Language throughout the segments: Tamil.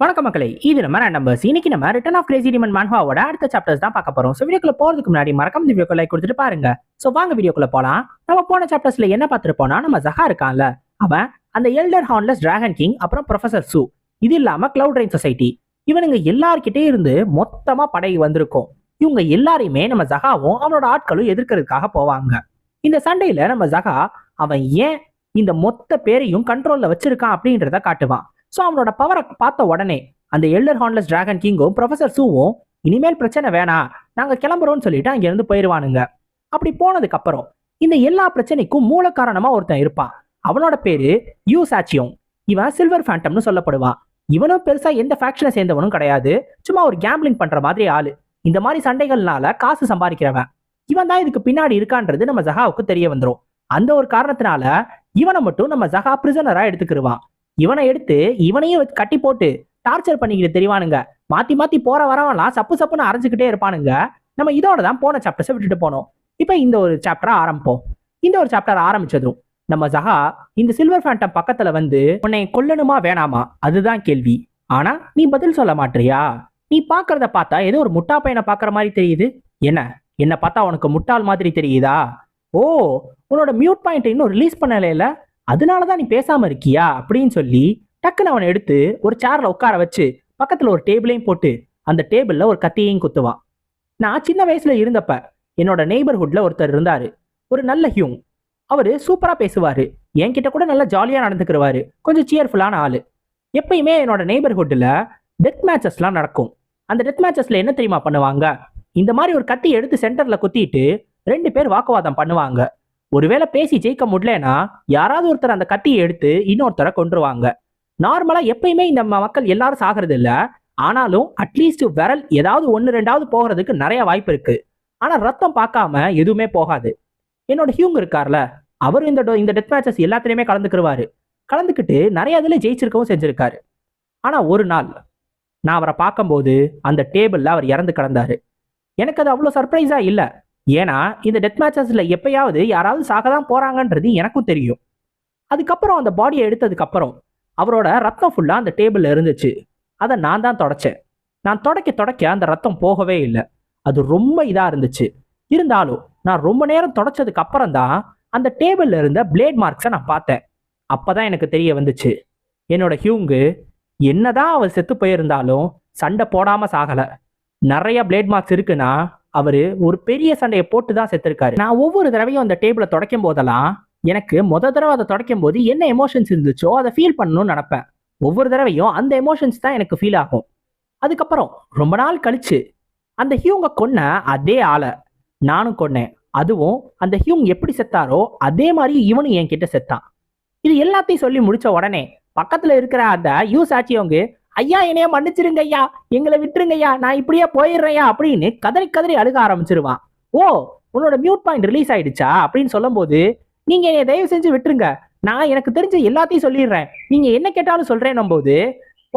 வணக்கம் மக்களே இது நம்ம நம்பர்ஸ் இன்னைக்கு நம்ம ரிட்டன் ஆஃப் கிரேசி டிமன் மான்ஹாவோட அடுத்த சாப்டர்ஸ் தான் பார்க்க போறோம். ஸோ வீடியோக்குள்ள போறதுக்கு முன்னாடி மறக்காம இந்த வீடியோக்கு லைக் கொடுத்துட்டு பாருங்க. ஸோ வாங்க வீடியோக்குள்ள போலாம். நம்ம போன சாப்டர்ஸ்ல என்ன பார்த்துருப்போம்னா நம்ம ஜஹா இருக்கான்ல. அவன் அந்த எல்டர் ஹார்ன்லெஸ் டிராகன் கிங் அப்புறம் ப்ரொஃபசர் சூ இது இல்லாம கிளவுட் ரெயின் சொசைட்டி இவனுங்க எல்லார்கிட்டே இருந்து மொத்தமா படை வந்திருக்கும். இவங்க எல்லாரையுமே நம்ம ஜஹாவும் அவனோட ஆட்களும் எதிர்க்கிறதுக்காக போவாங்க. இந்த சண்டையில நம்ம ஜஹா அவன் ஏன் இந்த மொத்த பேரையும் கண்ட்ரோல்ல வச்சிருக்கான் அப்படின்றத காட்டுவான். ஸோ அவனோட பவரை பார்த்த உடனே அந்த எல்டர் ஹார்ன்லெஸ் டிராகன் கிங்கும் ப்ரொஃபசர் சூவும் இனிமேல் பிரச்சனை வேணாம் நாங்க கிளம்புறோம்னு சொல்லிட்டு அங்கேருந்து போயிடுவானுங்க அப்படி போனதுக்கு அப்புறம் இந்த எல்லா பிரச்சனைக்கும் மூல காரணமா ஒருத்தன் இருப்பான். அவனோட பேரு யூ சாச்சியோங் இவன் சில்வர் ஃபேண்டம்னு சொல்லப்படுவான். இவனும் பெருசா எந்த ஃபேக்ஷனை சேர்ந்தவனும் கிடையாது. சும்மா ஒரு கேம்பிளிங் பண்ற மாதிரி ஆளு. இந்த மாதிரி சண்டைகள்னால காசு சம்பாதிக்கிறவன். இவன் தான் இதுக்கு பின்னாடி இருக்கான்றது நம்ம ஜஹாவுக்கு தெரிய வந்துடும் அந்த ஒரு காரணத்தினால இவனை மட்டும் நம்ம ஜஹா பிரிசனராக எடுத்துக்கிருவான். இவனை எடுத்து இவனையும் வச்சு கட்டி போட்டு டார்ச்சர் பண்ணிக்கிட்டு தெரிவானுங்க. மாத்தி மாத்தி போற வரவெல்லாம் சப்பு சப்புன்னு அரைஞ்சுக்கிட்டே இருப்பானுங்க. நம்ம இதோட தான் போன சாப்டர்ஸை விட்டுட்டு போனோம். இப்போ இந்த ஒரு சாப்டரை ஆரம்பிப்போம். இந்த ஒரு சாப்டர் ஆரம்பிச்சதும் நம்ம ஜஹா இந்த சில்வர் ஃபேண்டம் பக்கத்துல வந்து உன்னை கொல்லணுமா வேணாமா? அதுதான் கேள்வி. ஆனா நீ பதில் சொல்ல மாட்டியா? நீ பாக்குறத பார்த்தா ஏதோ ஒரு முட்டா பையனை பாக்குற மாதிரி தெரியுது. என்ன? என்ன பார்த்தா உனக்கு முட்டாள் மாதிரி தெரியுதா? ஓ உன்னோட மியூட் பாயிண்ட் இன்னும் ரிலீஸ் பண்ணலைல அதனால தான் நீ பேசாம இருக்கியா? அப்படின்னு சொல்லி டக்குன்னு அவனை எடுத்து ஒரு சேர்ல உட்கார வச்சு பக்கத்துல ஒரு டேபிளையும் போட்டு அந்த டேபிள்ல ஒரு கத்தியையும் குத்துவான். நான் சின்ன வயசுல இருந்தப்ப என்னோட நெய்பர்ஹுட்ல ஒருத்தர் இருந்தாரு. ஒரு நல்ல ஹியூங். அவரு சூப்பரா பேசுவாரு. என்கிட்ட கூட நல்லா ஜாலியா நடந்துக்கிறவாரு கொஞ்சம் சியர்ஃபுல்லான ஆளு. எப்பயுமே என்னோட நெய்பர்ஹுட்ல டெத் மேட்சஸ்லாம் நடக்கும். அந்த டெத் மேட்சஸ்ல என்ன தெரியுமா பண்ணுவாங்க? இந்த மாதிரி ஒரு கத்தி எடுத்து சென்டர்ல குத்திட்டு ரெண்டு பேர் வாக்குவாதம் பண்ணுவாங்க. ஒருவேளை பேசி ஜெயிக்க முடியலன்னா யாராவது ஒருத்தர் அந்த கத்தியை எடுத்து இன்னொருத்தரை கொன்றுவாங்க. நார்மலா எப்பயுமே இந்த மக்கள் எல்லாரும் சாகிறது இல்ல. ஆனாலும் அட்லீஸ்ட் விரல் ஏதாவது ஒன்று ரெண்டாவது போகிறதுக்கு நிறைய வாய்ப்பு இருக்கு. ஆனா ரத்தம் பார்க்காம எதுவுமே போகாது. என்னோட ஹியூங் இருக்கார்ல அவர் இந்த டோ- இந்த டெத் மேட்சஸ் எல்லாத்துலேயுமே கலந்துக்கிருவாரு. கலந்துக்கிட்டு நிறைய இதில் ஜெயிச்சிருக்கவும் செஞ்சிருக்காரு. ஆனால் ஒரு நாள் நான் அவரை பார்க்கும்போது அந்த டேபிளில் அவர் இறந்து கிடந்தாரு. எனக்கு அது அவ்வளோ சர்ப்ரைஸாக இல்லை. ஏன்னா இந்த டெத் மேட்சஸில் எப்பயாவது யாராவது சாக தான் போகிறாங்கன்றது எனக்கும் தெரியும். அதுக்கப்புறம் அந்த பாடியை எடுத்ததுக்கப்புறம் அவரோட ரத்தம் ஃபுல்லாக அந்த டேபிளில் இருந்துச்சு. அதை நான் தான் தொடச்சேன். நான் தொடக்க தொடக்க அந்த ரத்தம் போகவே இல்லை. அது ரொம்ப இதாக இருந்துச்சு. இருந்தாலும் நான் ரொம்ப நேரம் தொடச்சதுக்கு அப்புறம் தான் அந்த டேபிளில் இருந்த பிளேட் மார்க்ஸை நான் பார்த்தேன். அப்போ தான் எனக்கு தெரிய வந்துச்சு. என்னோட ஹியூங்கு என்னதான் அவர் செத்து போயிருந்தாலும் சண்டை போடாமல் சாகலை. நிறைய பிளேட் மார்க்ஸ் இருக்குன்னா அவரு ஒரு பெரிய சண்டையை போட்டு தான் செத்துருக்காரு. நான் ஒவ்வொரு தடவையும் அந்த டேபிளை தொடக்கும் போதெல்லாம் எனக்கு முத தடவை அதை தொடக்கும் போது என்ன எமோஷன்ஸ் இருந்துச்சோ அதை ஃபீல் பண்ணணும்னு நினப்பேன். ஒவ்வொரு தடவையும் அந்த எமோஷன்ஸ் தான் எனக்கு ஃபீல் ஆகும். அதுக்கப்புறம் ரொம்ப நாள் கழிச்சு அந்த ஹியூங்க கொன்ன அதே ஆளை நானும் கொன்னேன். அதுவும் அந்த ஹியூங் எப்படி செத்தாரோ அதே மாதிரி இவனும் என்கிட்ட செத்தான். இது எல்லாத்தையும் சொல்லி முடிச்ச உடனே பக்கத்துல இருக்கிற அந்த யூ சாட்சியவங்க ஐயா என்னைய மன்னிச்சிருங்க ஐயா. எங்களை விட்டுருங்க ஐயா. நான் இப்படியே போயிடுறேயா அப்படின்னு கதறி கதறி அழுக ஆரம்பிச்சிருவான். ஓ உன்னோட மியூட் பாயிண்ட் ரிலீஸ் ஆயிடுச்சா? அப்படின்னு சொல்லும்போது நீங்க என்னைய தயவு செஞ்சு விட்டுருங்க. நான் எனக்கு தெரிஞ்ச எல்லாத்தையும் சொல்லிடுறேன். நீங்க என்ன கேட்டாலும் சொல்றேன் போது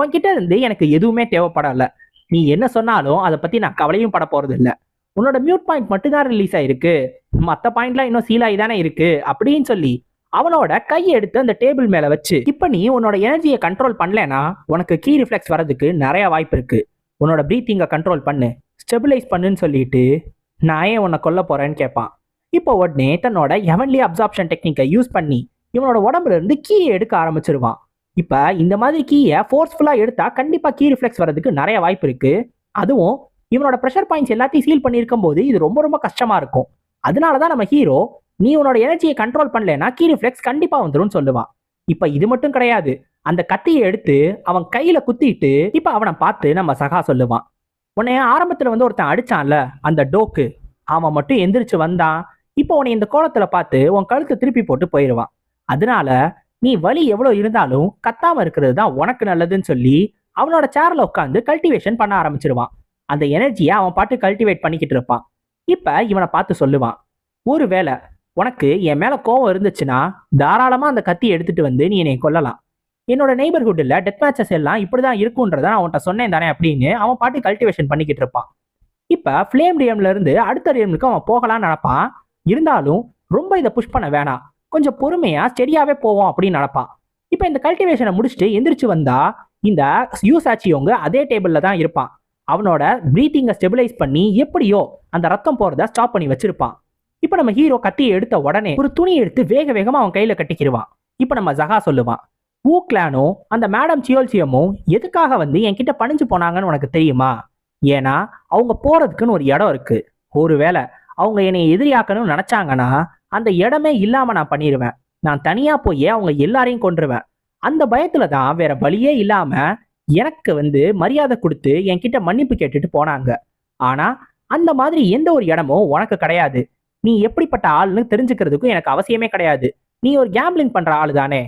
உன்கிட்ட இருந்து எனக்கு எதுவுமே தேவைப்படல. நீ என்ன சொன்னாலும் அதை பத்தி நான் கவலையும் பட போறது இல்லை உன்னோட மியூட் பாயிண்ட் மட்டும்தான் ரிலீஸ் ஆயிருக்கு. மற்ற பாயிண்ட்லாம் இன்னும் சீலாகி தானே இருக்கு. அப்படின்னு சொல்லி அவனோட கையை எடுத்து அந்த டேபிள் மேல வச்சு இப்ப நீ உன்னோட எனர்ஜியை கண்ட்ரோல் பண்ணலனா உனக்கு கீ ரிஃப்ளெக்ஸ் வரதுக்கு நிறைய வாய்ப்பு இருக்கு. உன்னோட ப்ரீத்திங்கை கண்ட்ரோல் பண்ணு. ஸ்டெபிலைஸ் பண்ணுன்னு சொல்லிட்டு நான் ஏன் உன்னை கொல்ல போறேன்னு கேட்பான் இப்போ உடனே தன்னோட எவன்லி அப்சார்ப்ஷன் டெக்னிக்கை யூஸ் பண்ணி இவனோட உடம்புல இருந்து கீயை எடுக்க ஆரம்பிச்சிருவான். இப்ப இந்த மாதிரி கீயை ஃபோர்ஸ்ஃபுல்லா எடுத்தா கண்டிப்பா கீ ரிஃப்ளெக்ஸ் வரதுக்கு நிறைய வாய்ப்பு இருக்கு. அதுவும் இவனோட ப்ரெஷர் பாயிண்ட்ஸ் எல்லாத்தையும் சீல் பண்ணியிருக்கும் போது இது ரொம்ப ரொம்ப கஷ்டமா இருக்கும். அதனால தான் நம்ம ஹீரோ நீ உன்னோட எனர்ஜியை கண்ட்ரோல் பண்ணலனா கீ ரிஃப்ளெக்ஸ் கண்டிப்பா வந்துடும் சொல்லுவான். இப்ப இது மட்டும் கிடையாது. அந்த கத்தியை எடுத்து அவன் கையில குத்திட்டு இப்ப அவனை பார்த்து நம்ம சகா சொல்லுவான். உன்னை ஆரம்பத்துல வந்து ஒருத்தன் அடிச்சான்ல அந்த டோக்கு அவன் மட்டும் எந்திரிச்சு வந்தான். இப்போ உன்னை இந்த கோலத்துல பார்த்து உன் கழுத்தை திருப்பி போட்டு போயிடுவான் அதனால நீ வலி எவ்வளவு இருந்தாலும் கத்தாம இருக்கிறது தான் உனக்கு நல்லதுன்னு சொல்லி அவனோட சேர்ல உட்காந்து கல்டிவேஷன் பண்ண ஆரம்பிச்சிருவான். அந்த எனர்ஜியை அவன் பாட்டு கல்டிவேட் பண்ணிக்கிட்டு இருப்பான். இப்ப இவனை பார்த்து சொல்லுவான். ஒருவேளை உனக்கு என் மேல கோவம் இருந்துச்சுன்னா தாராளமா அந்த கத்தி எடுத்துட்டு வந்து நீ என்னை கொல்லலாம். என்னோட நெய்பர்ஹுட்டில் டெத் மேட்சஸ் எல்லாம் இப்படிதான் இருக்குன்றத நான் உன்கிட்ட சொன்னேன் தானே அப்படின்னு அவன் பாட்டு கல்டிவேஷன் பண்ணிக்கிட்டு இருப்பான். இப்போ ஃப்ளேம் ரியம்ல இருந்து அடுத்த ரியம்லுக்கு அவன் போகலாம்னு நினைப்பான். இருந்தாலும் ரொம்ப இதை புஷ் பண்ண வேணாம். கொஞ்சம் பொறுமையா ஸ்டெடியாவே போவோம் அப்படின்னு நினைப்பான். இப்போ இந்த கல்டிவேஷனை முடிச்சுட்டு எந்திரிச்சு வந்தா இந்த யூசாச்சியோங்க அதே டேபிள்ல தான் இருப்பான். அவனோட ப்ரீத்திங்கை ஸ்டெபிலைஸ் பண்ணி எப்படியோ அந்த ரத்தம் போறத ஸ்டாப் பண்ணி வச்சிருப்பான். இப்போ நம்ம ஹீரோ கத்தியை எடுத்த உடனே ஒரு துணி எடுத்து வேக வேகமா அவன் கையில கட்டிக்கிடுவான் இப்போ நம்ம ஜகா சொல்லுவான் ஊ கிளானோ அந்த மேடம் சியோல்சியமும் எதுக்காக வந்து என்கிட்ட பணிஞ்சு போனாங்கன்னு உனக்கு தெரியுமா? ஏன்னா அவங்க போறதுக்குன்னு ஒரு இடம் இருக்கு. ஒருவேளை அவங்க என்னை எதிரியாக்கணும்னு நினைச்சாங்கன்னா அந்த இடமே இல்லாம நான் பண்ணிடுவேன் நான் தனியா போய் அவங்க எல்லாரையும் கொன்றுவேன். அந்த பயத்துல தான் வேற வழியே இல்லாம எனக்கு வந்து மரியாதை கொடுத்து என்கிட்ட மன்னிப்பு கேட்டுட்டு போனாங்க. ஆனா அந்த மாதிரி எந்த ஒரு இடமும் உனக்கு கிடையாது. நீ எப்படிப்பட்ட ஆள்னு தெரிஞ்சுக்கிறதுக்கும் எனக்கு அவசியமே கிடையாது. நீ ஒரு கேம்பிளிங் பண்ற ஆளு தானே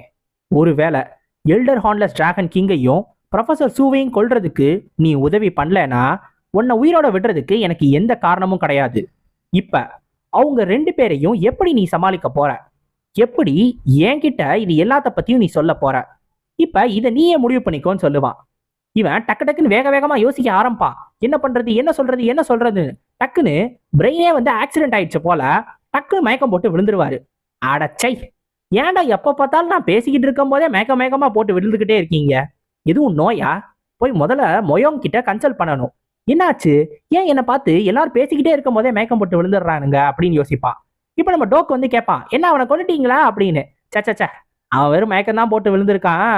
ஒருவேளை எல்டர் ஹார்ன்லெஸ் டிராகன் கிங்கையும் ப்ரொஃபசர் சூவையும் கொல்றதுக்கு நீ உதவி பண்ணலனா உன்னை உயிரோட விடுறதுக்கு எனக்கு எந்த காரணமும் கிடையாது. இப்ப அவங்க ரெண்டு பேரையும் எப்படி நீ சமாளிக்க போற? எப்படி என்கிட்ட இது எல்லாத்த பத்தியும் நீ சொல்ல போற? இப்ப இதை நீயே முடிவு பண்ணிக்கோன்னு சொல்லுவான். இவன் டக்கு டக்குன்னு வேக வேகமா யோசிக்க ஆரம்பா என்ன பண்றது என்ன சொல்றது என்ன சொல்றது டக்குன்னு பிரெயினே வந்து ஆக்சிடென்ட் ஆயிடுச்சு போல டக்குன்னு மயக்கம் போட்டு விழுந்துருவாரு. அடச்சை ஏன்டா எப்ப பார்த்தாலும் நான் பேசிக்கிட்டு இருக்கும் போதே மயக்க மயக்கமா போட்டு விழுந்துகிட்டே இருக்கீங்க? எதுவும் நோயா? போய் முதல்ல மொயோங் கிட்ட கன்சல்ட் பண்ணணும். என்னாச்சு? ஏன் என்னை பார்த்து எல்லாரும் பேசிக்கிட்டே இருக்கும் போதே மயக்கம் போட்டு விழுந்துடுறானுங்க அப்படின்னு யோசிப்பான் இப்போ நம்ம டோக் வந்து கேட்பான் என்ன அவனை கொண்டுட்டீங்களா அப்படின்னு. சச்ச அவன் வெறும் மயக்கம் தான் போட்டு விழுந்திருக்கான்.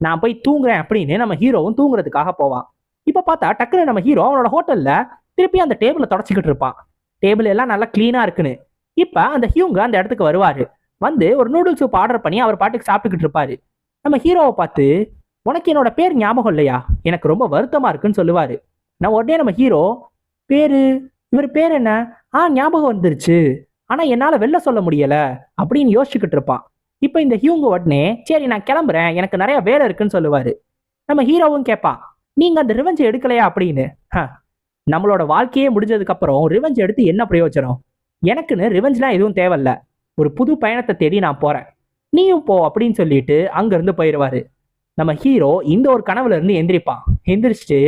நான் போய் தூங்குறேன் அப்படின்னு நம்ம ஹீரோவும் தூங்குறதுக்காக போவான். இப்போ பார்த்தா டக்குன்னு நம்ம ஹீரோ அவனோட ஹோட்டல்ல திருப்பி அந்த டேபிளை தொடச்சிக்கிட்டு இருப்பான். டேபிள் எல்லாம் நல்லா க்ளீனாக இருக்குன்னு. இப்போ அந்த ஹியூங்க அந்த இடத்துக்கு வருவார். வந்து ஒரு நூடுல்ஸ் சூப் ஆர்டர் பண்ணி அவர் பாட்டுக்கு சாப்பிட்டுக்கிட்டு இருப்பாரு. நம்ம ஹீரோவை பார்த்து உனக்கு என்னோட பேர் ஞாபகம் இல்லையா? எனக்கு ரொம்ப வருத்தமாக இருக்குன்னு சொல்லுவார். நான் உடனே நம்ம ஹீரோ பேர்? இவர் பேர் என்ன? ஆ ஞாபகம் வந்துருச்சு. ஆனால் என்னால் வெளில சொல்ல முடியல. அப்படின்னு யோசிச்சுக்கிட்டு இருப்பான். இப்போ இந்த ஹியூங்க உடனே சரி நான் கிளம்புறேன். எனக்கு நிறைய வேலை இருக்குன்னு சொல்லுவார். நம்ம ஹீரோவும் கேட்பான் நீங்கள் அந்த ரிவெஞ்சை எடுக்கலையா? அப்படின்னு. நம்மளோட வாழ்க்கையே முடிஞ்சதுக்கப்புறம் ரிவெஞ்ச் எடுத்து என்ன பிரயோஜனம்? எனக்குன்னு ரிவெஞ்ச்லாம் எதுவும் தேவையில்ல. ஒரு புது பயணத்தை தேடி நான் போகிறேன் நீயும் போ அப்படின்னு சொல்லிட்டு அங்கேருந்து போயிடுவாரு நம்ம ஹீரோ இந்த ஒரு கனவுல இருந்து எந்திரிப்பான். எந்திரிச்சிட்டு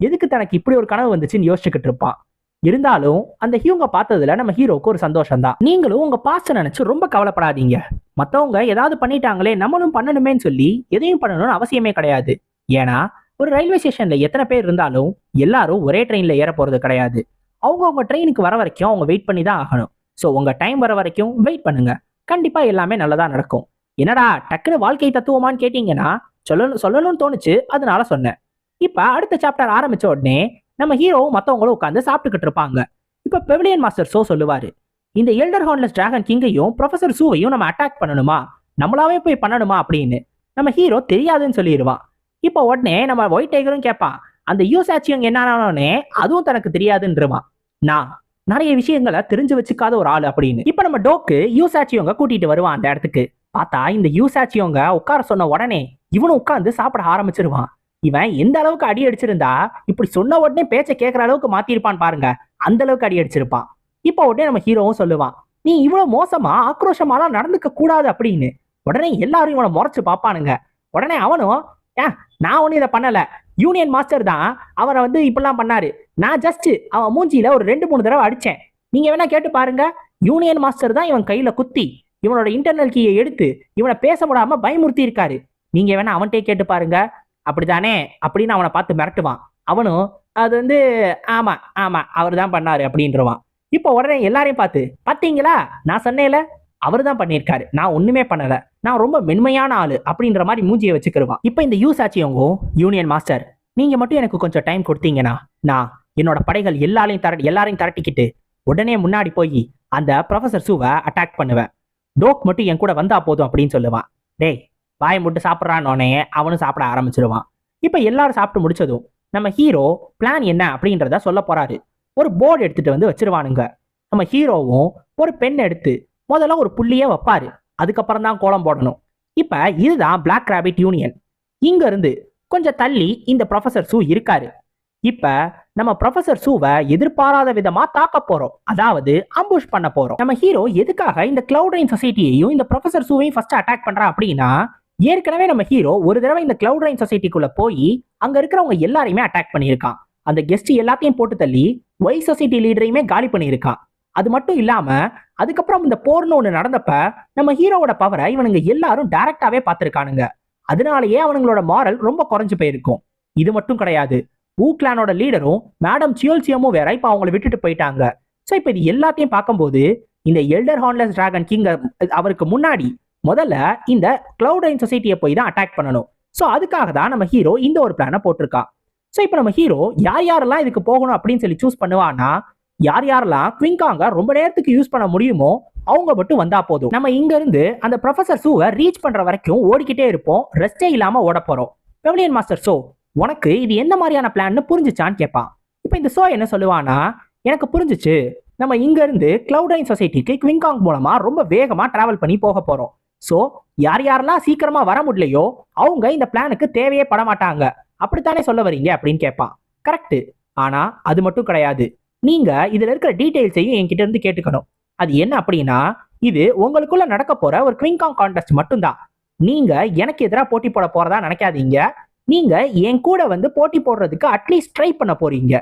எதுக்கு தனக்கு இப்படி ஒரு கனவு வந்துச்சுன்னு யோசிச்சுக்கிட்டு இருப்பான்? இருந்தாலும் அந்த ஹியூங்க பார்த்ததுல நம்ம ஹீரோக்கு ஒரு சந்தோஷம் தான் நீங்களும் உங்க பாஸ்ட நினைச்சு ரொம்ப கவலைப்படாதீங்க. மற்றவங்க ஏதாவது பண்ணிட்டாங்களே நம்மளும் பண்ணணுமேன்னு சொல்லி எதையும் பண்ணணும்னு அவசியமே கிடையாது. ஏன்னா ஒரு ரயில்வே ஸ்டேஷன்ல எத்தனை பேர் இருந்தாலும் எல்லாரும் ஒரே ட்ரெயின்ல ஏற போறது கிடையாது. அவங்கவுங்க ட்ரெயினுக்கு வர வரைக்கும் அவங்க வெயிட் பண்ணி தான் ஆகணும். ஸோ உங்க டைம் வர வரைக்கும் வெயிட் பண்ணுங்க. கண்டிப்பா எல்லாமே நல்லதா நடக்கும். என்னடா டக்குன்னு வாழ்க்கை தத்துவமான்னு கேட்டீங்கன்னா சொல்லணும் சொல்லணும்னு தோணுச்சு அதனால சொன்னேன். இப்ப அடுத்த சாப்டர் ஆரம்பிச்ச உடனே நம்ம ஹீரோவும் மற்றவங்களும் உட்காந்து சாப்பிட்டுக்கிட்டு இருப்பாங்க. இப்ப பெவிலியன் மாஸ்டர் ஷோ சொல்லுவாரு. இந்த எல்டர் ஹார்ன்லெஸ் டிராகன் கிங்கையும் ப்ரொஃபசர் சூவையும் நம்ம அட்டாக் பண்ணணுமா? நம்மளாவே போய் பண்ணணுமா அப்படின்னு. நம்ம ஹீரோ தெரியாதுன்னு சொல்லிடுவான். இப்போ உடனே நம்ம ஒயிட் டைகரும் கேட்பான் அந்த யூசாச்சியங் என்னன்னே அதுவும் தனக்கு தெரியாதுன்றவான் நான் நிறைய விஷயங்களை தெரிஞ்சு வச்சுக்காத ஒரு ஆள் அப்படின்னு. இப்போ நம்ம டோக்கு யூசாச்சியோங்க கூட்டிட்டு வருவான் அந்த இடத்துக்கு. பார்த்தா இந்த யூசாச்சியோங்க உட்கார சொன்ன உடனே இவனும் உட்காந்து சாப்பிட ஆரம்பிச்சிருவான் இவன் எந்த அளவுக்கு அடி அடிச்சிருந்தா இப்படி சொன்ன உடனே பேச்சை கேட்கற அளவுக்கு மாத்திருப்பான் பாருங்க. அந்த அளவுக்கு அடி அடிச்சிருப்பான் இப்போ உடனே நம்ம ஹீரோவும் சொல்லுவான் நீ இவ்வளவு மோசமா ஆக்ரோஷமாலாம் நடந்துக்க கூடாது அப்படின்னு. உடனே எல்லாரும் இவனை முறைச்சு பார்ப்பானுங்க. உடனே அவனும் ஏன்? நான் ஒன்றும் இதை பண்ணலை. யூனியன் மாஸ்டர் தான் அவரை வந்து இப்படிலாம் பண்ணாரு. நான் ஜஸ்ட் அவன் மூஞ்சியில ஒரு ரெண்டு மூணு தடவை அடித்தேன் நீங்கள் வேணா கேட்டு பாருங்க. யூனியன் மாஸ்டர் தான் இவன் கையில் குத்தி இவனோட இன்டர்னல் கீயை எடுத்து இவனை பேச விடாம பயமுறுத்தி இருக்காரு நீங்க வேணா அவன்கிட்டே கேட்டு பாருங்க. அப்படிதானே அப்படின்னு அவனை பார்த்து மிரட்டுவான். அவனும் அது வந்து ஆமா ஆமா அவர் தான் பண்ணாரு அப்படின்றவான். இப்போ உடனே எல்லாரையும் பார்த்து பார்த்தீங்களா? நான் சொன்னேன்ல அவர் தான் பண்ணியிருக்காரு. நான் ஒன்றுமே பண்ணலை. நான் ரொம்ப மென்மையான ஆள் அப்படின்ற மாதிரி மூஞ்சியை வச்சுக்கிருவான். இப்போ இந்த யூஸ் ஆச்சியவங்க யூனியன் மாஸ்டர் நீங்கள் மட்டும் எனக்கு கொஞ்சம் டைம் கொடுத்தீங்கன்னா நான் என்னோட படைகள் எல்லாரையும் தர எல்லாரையும் திரட்டிக்கிட்டு உடனே முன்னாடி போய் அந்த ப்ரொஃபசர் சூவை அட்டாக் பண்ணுவேன். டோக் மட்டும் என் கூட வந்தா போதும் அப்படின்னு சொல்லுவான். டேய் வாயை மட்டும் சாப்பிட்றானோனே அவனும் சாப்பிட ஆரம்பிச்சிருவான். இப்போ எல்லாரும் சாப்பிட்டு முடிச்சதும் நம்ம ஹீரோ பிளான் என்ன அப்படின்றத சொல்ல போறாரு. ஒரு போர்டு எடுத்துட்டு வந்து வச்சிருவானுங்க. நம்ம ஹீரோவும் ஒரு பென் எடுத்து முதல்ல ஒரு புள்ளியே வைப்பாரு. அதுக்கப்புறம் தான் கோலம் போடணும். இப்ப இதுதான் பிளாக் Rabbit யூனியன் இங்க இருந்து கொஞ்சம் தள்ளி இந்த ப்ரொஃபசர் சூ இருக்காரு. இப்ப நம்ம ப்ரொஃபசர் சூவை எதிர்பாராத விதமா தாக்க போறோம். அதாவது அம்புஷ் பண்ண போறோம். நம்ம ஹீரோ எதுக்காக இந்த கிளவுட் சொசைட்டியையும் இந்த ப்ரொஃபசர் சூவையும் ஃபர்ஸ்ட் அட்டாக் பண்றா அப்படின்னா ஏற்கனவே நம்ம ஹீரோ ஒரு தடவை இந்த கிளவுட் ரெயின் சொசைட்டிக்குள்ள போய் அங்க இருக்கிறவங்க எல்லாரையுமே அட்டாக் பண்ணியிருக்கான். அந்த கெஸ்ட் எல்லாத்தையும் போட்டு தள்ளி ஒய் சொசைட்டி லீடரையுமே காலி பண்ணியிருக்கான். அது மட்டும் இல்லாம அதுக்கப்புறம் இந்த போர்னு ஒண்ணு நடந்தப்ப நம்ம ஹீரோவோட பவரை இவனுங்க எல்லாரும் டைரக்டாவே பார்த்திருக்கானுங்க. அதனாலேயே அவனுங்களோட மாரல் ரொம்ப குறைஞ்சு போயிருக்கும். இது மட்டும் கிடையாது. ஊ கிளானோட லீடரும் மேடம் சியோல்சியமும் வேற. இப்ப அவங்கள விட்டுட்டு போயிட்டாங்க. ஸோ இப்போ இது எல்லாத்தையும் பார்க்கும்போது இந்த எல்டர் ஹார்ன்லெஸ் டிராகன் கிங் அவருக்கு முன்னாடி முதல்ல இந்த கிளவுடைன் சொசைட்டியை போய் தான் அட்டாக் பண்ணணும். ஸோ அதுக்காக தான் நம்ம ஹீரோ இந்த ஒரு பிளானை போட்டிருக்கான். ஸோ இப்போ நம்ம ஹீரோ யார் யாரெல்லாம் இதுக்கு போகணும் அப்படின்னு சொல்லி சூஸ் பண்ணுவான்னா யார் யாரெல்லாம் குவிங்காங்க ரொம்ப நேரத்துக்கு யூஸ் பண்ண முடியுமோ அவங்க மட்டும் வந்தா போதும். நம்ம இங்க இருந்து அந்த ப்ரொஃபசர் சூவை ரீச் பண்ற வரைக்கும் ஓடிக்கிட்டே இருப்போம். ரெஸ்டே இல்லாம ஓட போறோம். பெவிலியன் மாஸ்டர் சோ உனக்கு இது எந்த மாதிரியான பிளான்னு புரிஞ்சுச்சான்னு கேட்பான் இப்போ இந்த சோ என்ன சொல்லுவானா எனக்கு புரிஞ்சிச்சு. நம்ம இங்க இருந்து கிளவுடைன் சொசைட்டிக்கு குவிங்காங் மூலமா ரொம்ப வேகமா டிராவல் பண்ணி போக போறோம். ஸோ யார் யாரெல்லாம் சீக்கிரமா வர முடியலையோ அவங்க இந்த பிளானுக்கு தேவையே பட மாட்டாங்க அப்படித்தானே சொல்ல வரீங்க அப்படின்னு கேட்பான் கரெக்ட் ஆனா அது மட்டும் கிடையாது. நீங்கள் இதில் இருக்கிற டீட்டெயில்ஸையும் என்கிட்ட இருந்து கேட்டுக்கணும். அது என்ன அப்படின்னா இது உங்களுக்குள்ள நடக்க போற ஒரு குவிங்காங் கான்டெஸ்ட் மட்டும்தான். நீங்க எனக்கு எதிராக போட்டி போட போறதா நினைக்காதீங்க. நீங்க என் கூட வந்து போட்டி போடுறதுக்கு அட்லீஸ்ட் ட்ரை பண்ண போறீங்க.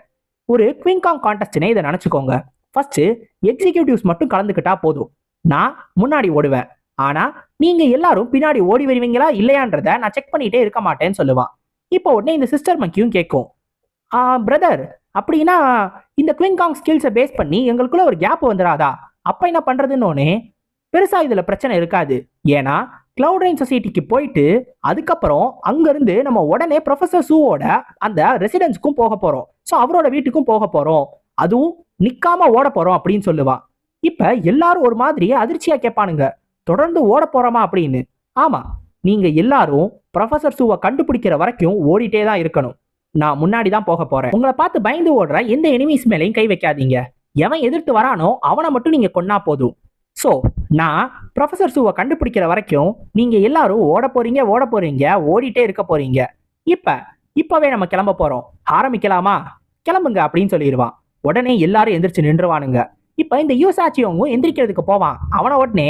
ஒரு குவிங்காங் கான்டெஸ்ட்னே இதை நினைச்சுக்கோங்க. ஃபர்ஸ்ட் எக்ஸிக்யூட்டிவ்ஸ் மட்டும் கலந்துக்கிட்டா போதும். நான் முன்னாடி ஓடுவேன். ஆனா நீங்க எல்லாரும் பின்னாடி ஓடி வருவீங்களா இல்லையான்றத நான் செக் பண்ணிட்டே இருக்க மாட்டேன்னு சொல்லுவான். இப்போ உடனே இந்த சிஸ்டர் மக்கியும் கேட்கும் பிரதர் அப்படின்னா இந்த குவிங்காங் ஸ்கில்ஸை பேஸ் பண்ணி எங்களுக்குள்ள ஒரு கேப் வந்துடாதா அப்போ என்ன பண்ணுறதுன்னொன்னே பெருசாக இதில் பிரச்சனை இருக்காது. ஏன்னா கிளவுட் ரைன் சொசைட்டிக்கு போயிட்டு அதுக்கப்புறம் அங்கேருந்து நம்ம உடனே ப்ரொஃபசர் சூவோட அந்த ரெசிடென்ஸ்க்கும் போக போகிறோம் ஸோ அவரோட வீட்டுக்கும் போக போகிறோம் அதுவும் நிற்காமல் ஓட போகிறோம் அப்படின்னு சொல்லுவான் இப்போ எல்லாரும் ஒரு மாதிரி அதிர்ச்சியாக கேட்பானுங்க. தொடர்ந்து ஓட போகிறோமா அப்படின்னு. ஆமாம் நீங்கள் எல்லாரும் ப்ரொஃபசர் சூவை கண்டுபிடிக்கிற வரைக்கும் ஓடிட்டே தான் இருக்கணும். நான் முன்னாடி தான் போக போறேன். உங்களை பார்த்து பயந்து ஓடுற எந்த எனிமீஸ் மேலையும் கை வைக்காதீங்க. எவன் எதிர்த்து வரானோ அவனை மட்டும் நீங்க கொன்னா போதும். ஸோ நான் ப்ரொஃபசர் சூவை கண்டுபிடிக்கிற வரைக்கும் நீங்க எல்லாரும் ஓட போறீங்க ஓட போறீங்க ஓடிட்டே இருக்க போறீங்க. இப்ப இப்பவே நம்ம கிளம்ப போறோம். ஆரம்பிக்கலாமா? கிளம்புங்க அப்படின்னு சொல்லிடுவான். உடனே எல்லாரும் எந்திரிச்சு நின்றுவானுங்க. இப்ப இந்த யூசாச்சியவங்க எந்திரிக்கிறதுக்கு போவான். அவனை உடனே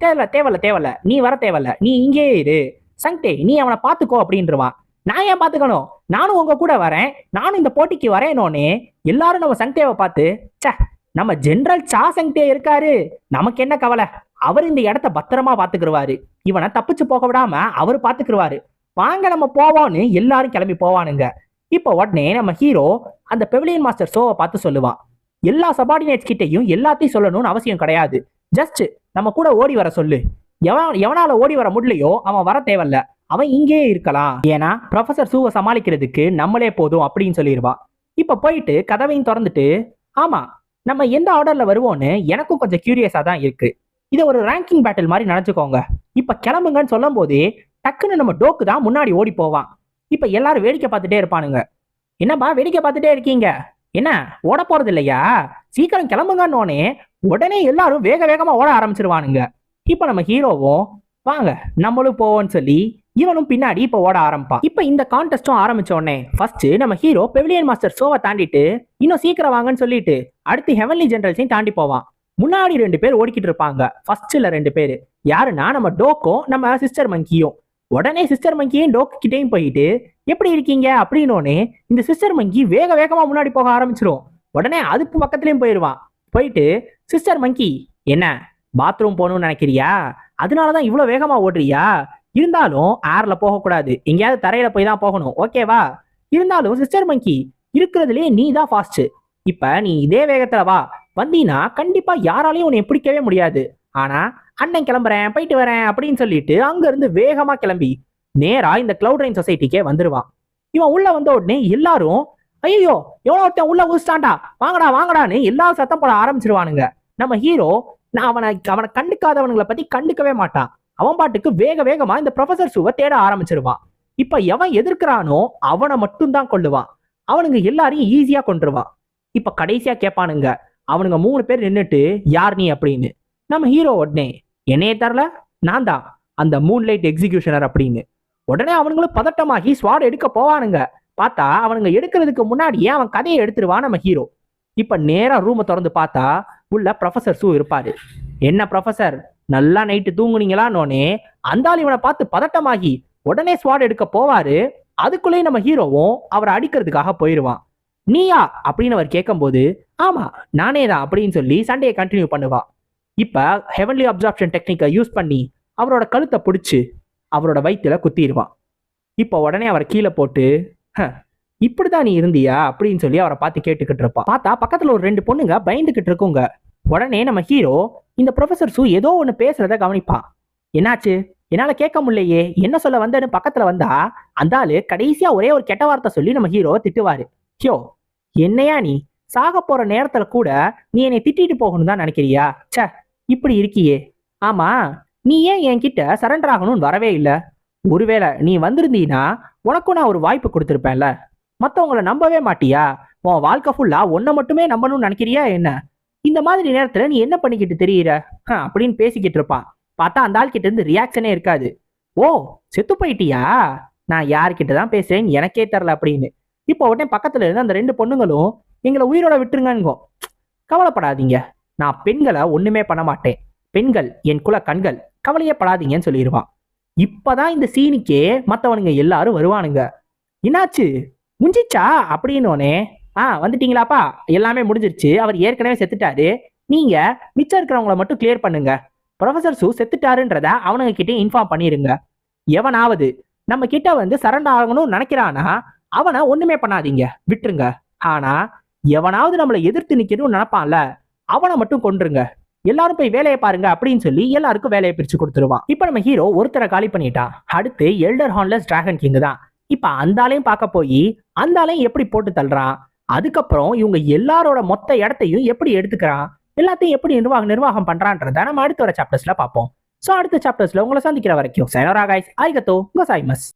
தேவையில்ல தேவையில்ல தேவையில்ல நீ வர தேவையில்ல நீ இங்கே இரு. சங்கே நீ அவனை பாத்துக்கோ அப்படின்றவான். நான் ஏன் பாத்துக்கணும் நானும் உங்க கூட வரேன். நானும் இந்த போட்டிக்கு வரேனோன்னு எல்லாரும் நம்ம சங்டேவை பார்த்து ச்சே நம்ம ஜென்ரல் சா சங்டே இருக்காரு. நமக்கு என்ன கவலை? அவர் இந்த இடத்த பத்திரமா பாத்துக்கிருவாரு இவனை தப்பிச்சு போக விடாம அவர் பாத்துக்கிருவாரு வாங்க நம்ம போவோம்னு எல்லாரும் கிளம்பி போவானுங்க. இப்போ உடனே நம்ம ஹீரோ அந்த பெவிலியன் மாஸ்டர் ஷோவை பார்த்து சொல்லுவான். எல்லா சபார்டினேட்ஸ் கிட்டையும் எல்லாத்தையும் சொல்லணும்னு அவசியம் கிடையாது. ஜஸ்ட் நம்ம கூட ஓடி வர சொல்லு. எவன் எவனால ஓடி வர முடியலையோ அவன் வர தேவையில்ல. அவன் இங்கேயே இருக்கலாம். ஏன்னா ப்ரொஃபசர் சூவை சமாளிக்கிறதுக்கு நம்மளே போதும் அப்படின்னு சொல்லிடுவான் இப்ப போயிட்டு கதவையும் திறந்துட்டு ஆமா நம்ம எந்த ஆர்டர்ல வருவோம்னு எனக்கும் கொஞ்சம் கியூரியஸா தான் இருக்கு. இதை ஒரு ரேங்கிங் பேட்டில் மாதிரி நினைச்சுக்கோங்க. இப்ப கிளம்புங்கன்னு சொல்லும் போதே டக்குன்னு நம்ம டோக்கு தான் முன்னாடி ஓடி போவான். இப்ப எல்லாரும் வேடிக்கை பார்த்துட்டே இருப்பானுங்க. என்னப்பா வேடிக்கை பார்த்துட்டே இருக்கீங்க? என்ன ஓட போறது இல்லையா? சீக்கிரம் கிளம்புங்கன்னோனே உடனே எல்லாரும் வேக வேகமா ஓட ஆரம்பிச்சிருவானுங்க. இப்ப நம்ம ஹீரோவும் வாங்க நம்மளும் போவோம்னு சொல்லி இவனும் பின்னாடி இப்ப ஓட ஆரம்பிப்பான். இப்ப இந்த கான்டெஸ்டும் ஆரம்பிச்ச உடனே ஃபர்ஸ்ட் நம்ம ஹீரோ பெவிலியன் மாஸ்டர் ஷோவை தாண்டிட்டு இன்னும் சீக்கிரம் வாங்கன்னு சொல்லிட்டு அடுத்து ஹெவன்லி ஜென்ரல்ஸையும் தாண்டி போவான். முன்னாடி ரெண்டு பேர் ஓடிக்கிட்டு இருப்பாங்க. ஃபர்ஸ்ட்ல ரெண்டு பேர். யாருன்னா நம்ம டோக்கும் நம்ம சிஸ்டர் மங்கியும் உடனே சிஸ்டர் மங்கியும் டோக்கு கிட்டேயும் போயிட்டு எப்படி இருக்கீங்க? அப்படின்னோடனே இந்த சிஸ்டர் மங்கி வேக வேகமா முன்னாடி போக ஆரம்பிச்சிரும். உடனே அதுக்கு பக்கத்துலயும் போயிடுவான் போயிட்டு சிஸ்டர் மங்கி என்ன? பாத்ரூம் போகணும்னு நினைக்கிறியா? அதனால தான் இவ்வளோ வேகமாக ஓடுறியா? இருந்தாலும் ஏர்ல போகக்கூடாது. எங்கேயாவது தரையில போய் தான் போகணும். ஓகேவா இருந்தாலும் சிஸ்டர் மங்கி இருக்கிறதுலே நீ தான் ஃபாஸ்ட் இப்ப நீ இதே வேகத்துல வா. வந்தீங்கன்னா கண்டிப்பா யாராலையும் உன்னை பிடிக்கவே முடியாது. ஆனா அண்ணன் கிளம்புறேன் போயிட்டு வரேன் அப்படின்னு சொல்லிட்டு அங்க இருந்து வேகமா கிளம்பி நேரா இந்த கிளவுட் ரைன் சொசைட்டிக்கே வந்துருவான். இவன் உள்ள வந்த உடனே எல்லாரும் ஐயோ எவ்வளோ ஒருத்தன் உள்ள ஊசிட்டான்டா வாங்கடா வாங்கடான்னு எல்லாரும் சத்தம் போட ஆரம்பிச்சிருவானுங்க. நம்ம ஹீரோ நான் அவனை அவனை கண்டுக்காதவனுங்களை பத்தி கண்டுக்கவே மாட்டான். அவன் பாட்டுக்கு வேக வேகமா இந்த ப்ரொஃபசர் சூவை தேட ஆரம்பிச்சிருவான். இப்ப எவன் எதிர்க்கிறானோ அவனை மட்டும்தான் கொள்ளுவான் அவனுங்க எல்லாரையும் ஈஸியா கொண்டுருவான் இப்ப கடைசியா கேட்பானுங்க அவனுங்க மூணு பேர் நின்னுட்டு யார் நீ? அப்படின்னு. நம்ம ஹீரோ உடனே என்னையே தரல? நான் தான். அந்த மூன் லைட் எக்ஸிகியூஷனர் அப்படின்னு. உடனே அவனுங்களும் பதட்டமாகி ஸ்வாட் எடுக்க போவானுங்க. பார்த்தா அவனுங்க எடுக்கிறதுக்கு முன்னாடியே அவன் கதையை எடுத்துருவான் நம்ம ஹீரோ இப்ப நேரா ரூமை திறந்து பார்த்தா உள்ள ப்ரொஃபசர் சூ இருப்பாரு. என்ன ப்ரொஃபசர் நல்லா நைட்டு தூங்குனீங்களான்னொன்னே அந்த ஆள் இவனை பார்த்து பதட்டமாகி உடனே ஸ்வாட் எடுக்க போவாரு. அதுக்குள்ளேயே நம்ம ஹீரோவும் அவரை அடிக்கிறதுக்காக போயிடுவான் நீயா? அப்படின்னு அவர் கேட்கும்போது ஆமா நானே தான் அப்படின்னு சொல்லி சண்டையை கண்டினியூ பண்ணுவா. இப்ப ஹெவன்லி அப்சார்ப்ஷன் டெக்னிக்கை யூஸ் பண்ணி அவரோட கழுத்தை பிடிச்சி அவரோட வயிற்றுல குத்திடுவான் இப்போ உடனே அவரை கீழே போட்டு "ஹ, இப்படிதான் நீ இருந்தியா? அப்படின்னு சொல்லி அவரை பார்த்து கேட்டுக்கிட்டு இருப்பான். பார்த்தா பக்கத்தில் ஒரு ரெண்டு பொண்ணுங்க பயந்துகிட்டு இருக்குங்க. உடனே நம்ம ஹீரோ இந்த ப்ரொஃபசர் சு ஏதோ ஒன்று பேசுறத கவனிப்பான் என்னாச்சு? என்னால் கேட்க முடியலையே. என்ன சொல்ல வந்தேன்னு பக்கத்தில் வந்தா அந்த ஆளு கடைசியாக ஒரே ஒரு கெட்ட வார்த்தை சொல்லி நம்ம ஹீரோவை திட்டுவாரு. ஹியோ என்னையா நீ? சாக போற நேரத்துல கூட நீ என்னை திட்டிட்டு போகணும் தான் நினைக்கிறியா? ச்சே இப்படி இருக்கியே. ஆமா நீ ஏன் என்கிட்ட சரண்டர் ஆகணும்னு வரவே இல்லை? ஒருவேளை நீ வந்திருந்தீனா உனக்கும் நான் ஒரு வாய்ப்பு கொடுத்துருப்பேன்ல. மற்றவங்கள நம்பவே மாட்டியா? உன் வாழ்க்கை ஃபுல்லா உன்னை மட்டுமே நம்பணும்னு நினைக்கிறியா என்ன? இந்த மாதிரி நேரத்துல நீ என்ன பண்ணிக்கிட்டு தெரியுற? ஹ, அப்படின்னு பேசிக்கிட்டு இருப்பான். பார்த்தா அந்த ஆள் கிட்ட இருந்து ரியாக்ஷனே இருக்காது. ஓ செத்து போயிட்டியா? நான் யார்கிட்ட தான் பேசுறேன் எனக்கே தெரில அப்படின்னு. இப்போ உடனே பக்கத்துல இருந்து அந்த ரெண்டு பொண்ணுங்களும் எங்களை உயிரோட விட்டுருங்கன்னுங்கோ கவலைப்படாதீங்க. நான் பெண்களை ஒண்ணுமே பண்ண மாட்டேன். பெண்கள் என் குல கண்கள் கவலையே படாதீங்கன்னு சொல்லிடுவான் இப்பதான் இந்த சீனுக்கே மற்றவனுங்க எல்லாரும் வருவானுங்க. என்னாச்சு? முடிஞ்சிச்சா அப்படின்னோனே ஆ வந்துட்டீங்களாப்பா? எல்லாமே முடிஞ்சிருச்சு. அவர் ஏற்கனவே செத்துட்டாரு. நீங்க மிச்சம் இருக்கிறவங்கள மட்டும் கிளியர் பண்ணுங்க. ப்ரொஃபசர் சூ செத்துட்டாருன்றத அவனுங்க கிட்டே இன்ஃபார்ம் பண்ணிருங்க. எவனாவது நம்ம கிட்ட வந்து சரண்டர் ஆகணும்னு நினைக்கிறானா அவனை ஒண்ணுமே பண்ணாதீங்க. விட்டுருங்க. ஆனா எவனாவது நம்மளை எதிர்த்து நிக்கணும்னு நினைப்பான்ல அவனை மட்டும் கொண்டுருங்க எல்லாரும் போய் வேலையை பாருங்க அப்படின்னு சொல்லி எல்லாருக்கும் வேலையை பிரிச்சு கொடுத்துருவான். இப்ப நம்ம ஹீரோ ஒருத்தரை காலி பண்ணிட்டான். அடுத்து எல்டர் ஹார்ன்லெஸ் டிராகன் கிங் தான். இப்ப அந்த ஆளையும் பார்க்க போய் அந்த ஆளையும் எப்படி போட்டு தள்ளுறான்? அதுக்கப்புறம் இவங்க எல்லாரோட மொத்த இடத்தையும் எப்படி எடுத்துக்கிறான்? எல்லாத்தையும் எப்படி நிர்வாகம் நிர்வாகம் பண்றான்றத நம்ம அடுத்த ஒரு சாப்டர்ஸ்ல பார்ப்போம். ஸோ அடுத்த சாப்டர்ஸ்ல உங்களை சந்திக்கிற வரைக்கும் சைனரா கைஸ் ஆரிகத்தோ உங்க சாய்மஸ்